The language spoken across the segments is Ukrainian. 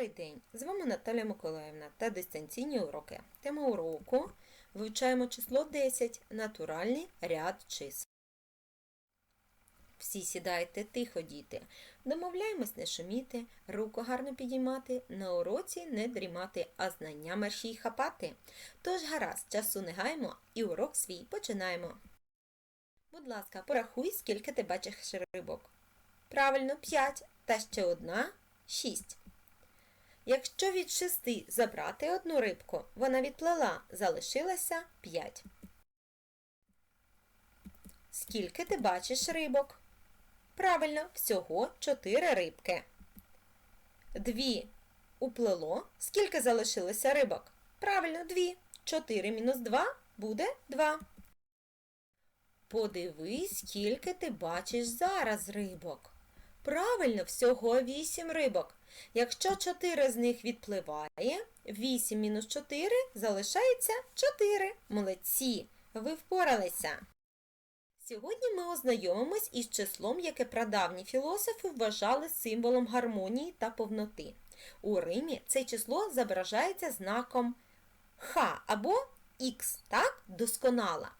Добрий день! З вами Наталя Миколаївна та дистанційні уроки. Тема уроку вивчаємо число 10, натуральний ряд чисел. Всі сідайте тихо, діти. Домовляємось не шуміти, руку гарно підіймати, на уроці не дрімати, а знання мерщій хапати. Тож гаразд, часу не гаємо і урок свій починаємо. Будь ласка, порахуй, скільки ти бачиш рибок. Правильно, 5, та ще одна 6. Якщо від шести забрати одну рибку, вона відплила, залишилося 5. Скільки ти бачиш рибок? Правильно, всього 4 рибки. Дві уплило. Скільки залишилося рибок? Правильно, 2. 4 мінус 2 буде 2. Подивись, скільки ти бачиш зараз рибок. Правильно, всього 8 рибок. Якщо 4 з них відпливає, 8 мінус 4 залишається 4. Молодці! Ви впоралися. Сьогодні ми ознайомимось із числом, яке прадавні філософи вважали символом гармонії та повноти. У Римі це число зображається знаком Х або Х, так, досконала.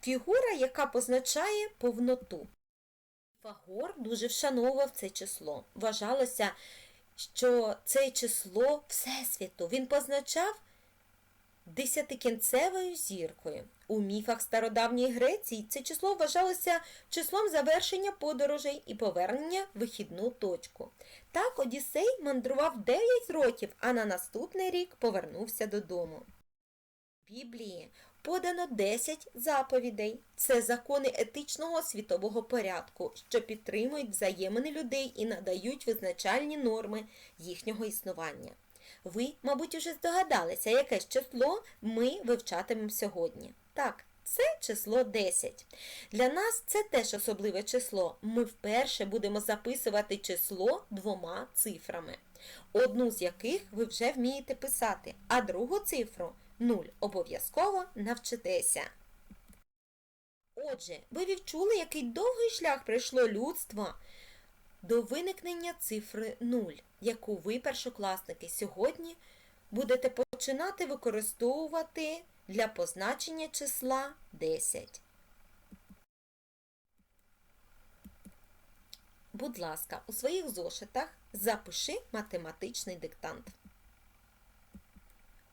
Фігура, яка позначає повноту. Фагор дуже вшановував це число. Вважалося, що це число Всесвіту він позначав десятикінцевою зіркою. У міфах стародавньої Греції це число вважалося числом завершення подорожей і повернення в вихідну точку. Так Одіссей мандрував 9 років, а на наступний рік повернувся додому. В Біблії подано 10 заповідей. Це закони етичного світового порядку, що підтримують взаємини людей і надають визначальні норми їхнього існування. Ви, мабуть, уже здогадалися, яке число ми вивчатимемо сьогодні. Так, це число 10. Для нас це теж особливе число. Ми вперше будемо записувати число двома цифрами, одну з яких ви вже вмієте писати, а другу цифру 0 обов'язково навчитеся. Отже, ви відчули, який довгий шлях пройшло людство до виникнення цифри 0, яку ви, першокласники, сьогодні будете починати використовувати для позначення числа 10. Будь ласка, у своїх зошитах запиши математичний диктант.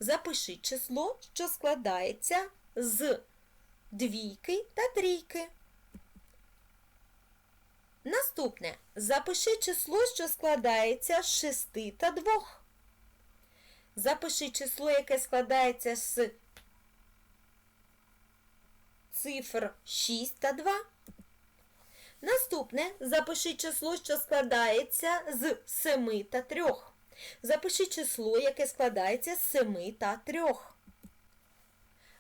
Запиши число, що складається з двійки та трійки. Наступне. Запиши число, що складається з 6 та 2. Запиши число, яке складається з цифр 6 та 2. Наступне. Запиши число, що складається з 7 та 3. Запиши число, яке складається з 7 та 3.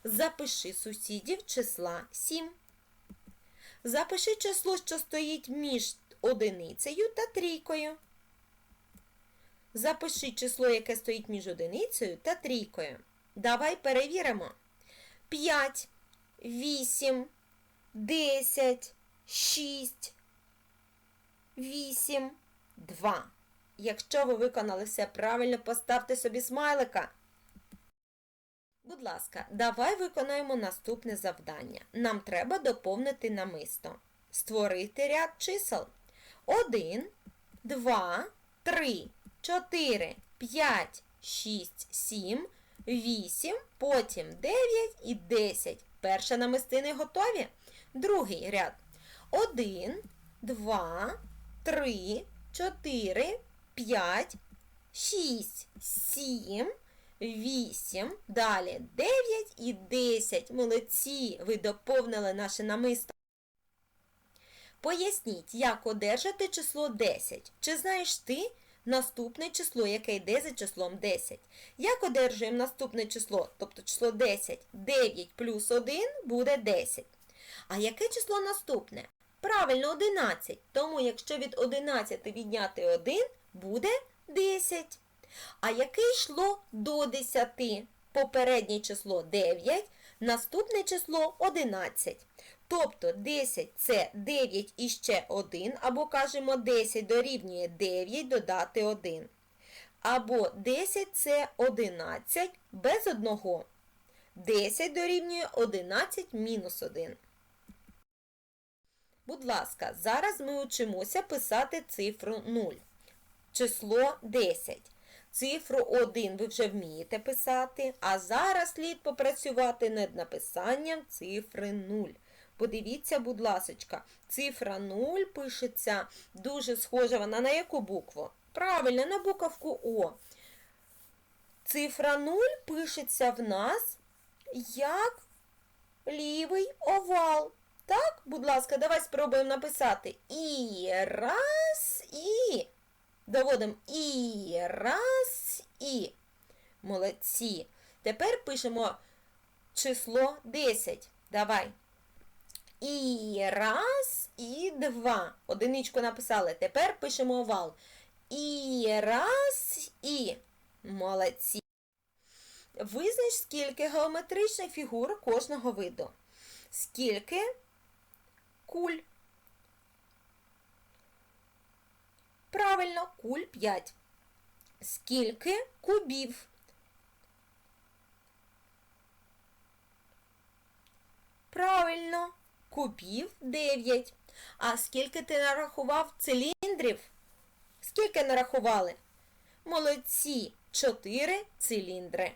Запиши сусідів числа 7. Запиши число, що стоїть між одиницею та трійкою. Запиши число, яке стоїть між одиницею та трійкою. Давай перевіримо. 5, 8, 10, 6, 8, 2. Якщо ви виконали все правильно, поставте собі смайлика. Будь ласка, давай виконаємо наступне завдання. Нам треба доповнити намисто. Створити ряд чисел. 1, 2, 3, 4, 5, 6, 7, 8, потім 9 і 10. Перша намистини готові. Другий ряд. 1, 2, 3, 4, 5, 6, 7, 8, далі 9 і 10. Молодці! Ви доповнили наше намисто. Поясніть, як одержати число 10. Чи знаєш ти наступне число, яке йде за числом 10? Як одержуємо наступне число, тобто число 10? 9 плюс 1 буде 10. А яке число наступне? Правильно, 11. Тому, якщо від 11 відняти 1, буде 10. А яке йшло до 10? Попереднє число 9, наступне число 11. Тобто 10 це 9 і ще 1, або кажемо 10 дорівнює 9 додати 1. Або 10 це 11 без одного. 10 дорівнює 11 мінус 1. Будь ласка, зараз ми учимося писати цифру 0. Число 10. Цифру 1 ви вже вмієте писати, а зараз слід попрацювати над написанням цифри 0. Подивіться, будь ласочка, цифра 0 пишеться дуже схожа вона на яку букву? Правильно, на буковку О. Цифра 0 пишеться в нас як лівий овал. Так, будь ласка, давай спробуємо написати і раз, і. Доводимо і раз, і. Молодці. Тепер пишемо число 10. Давай. І раз, і два. Одиничку написали. Тепер пишемо овал. І раз, і. Молодці. Визнач, скільки геометричних фігур кожного виду. Скільки куль. Правильно, куль 5. Скільки кубів? Правильно, кубів 9. А скільки ти нарахував циліндрів? Скільки нарахували? Молодці, 4 циліндри.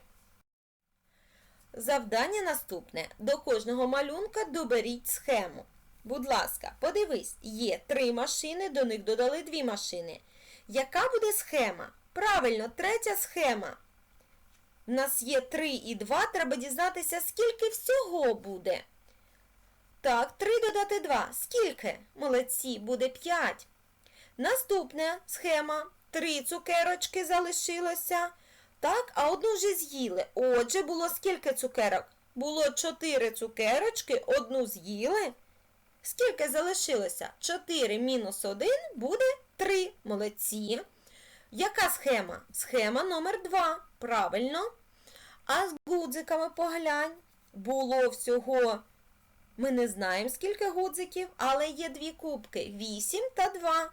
Завдання наступне. До кожного малюнка доберіть схему. Будь ласка, подивись, є три машини, до них додали дві машини. Яка буде схема? Правильно, третя схема. У нас є 3 і 2, треба дізнатися, скільки всього буде. Так, 3 додати 2. Скільки? Молодці, буде 5. Наступна схема. 3 цукерочки залишилося. Так, а одну вже з'їли. Отже, було скільки цукерок? Було 4 цукерочки, одну з'їли. Скільки залишилося? 4 мінус 1 буде 3. Молодці. Яка схема? Схема номер 2. Правильно. А з гудзиками поглянь. Було всього, ми не знаємо, скільки гудзиків, але є дві кубки 8 та 2.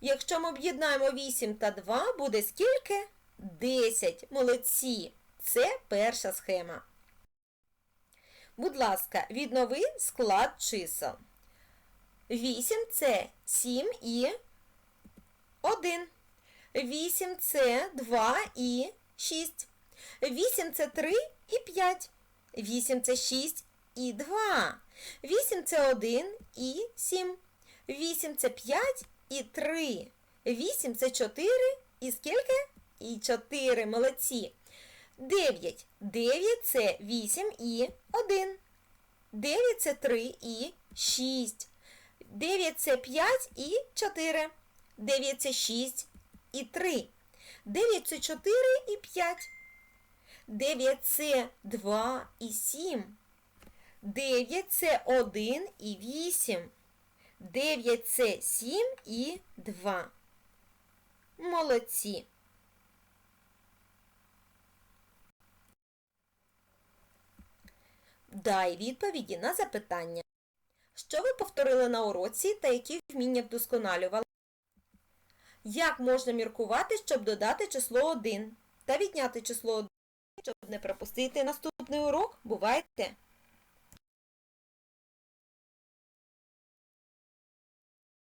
Якщо ми об'єднаємо 8 та 2, буде скільки? 10. Молодці. Це перша схема. Будь ласка, віднови склад чисел. 8 це 7 і 1. 8 це 2 і 6. 8 це 3 і 5. 8 це 6 і 2. 8 це 1 і 7. 8 це 5 і 3. 8 це 4 і скільки? І 4. Молодці. 9. 9 це 8 і 1. 9 це 3 і 6. 9 це 5 і 4. 9 це 6 і 3. 9 це 4 і 5. 9 це 2 і 7. 9 це 1 і 8. 9 це 7 і 2. Молодці. Дай відповіді на запитання. Що ви повторили на уроці та які вміння вдосконалювали? Як можна міркувати, щоб додати число 1 та відняти число 1, щоб не пропустити наступний урок? Бувайте!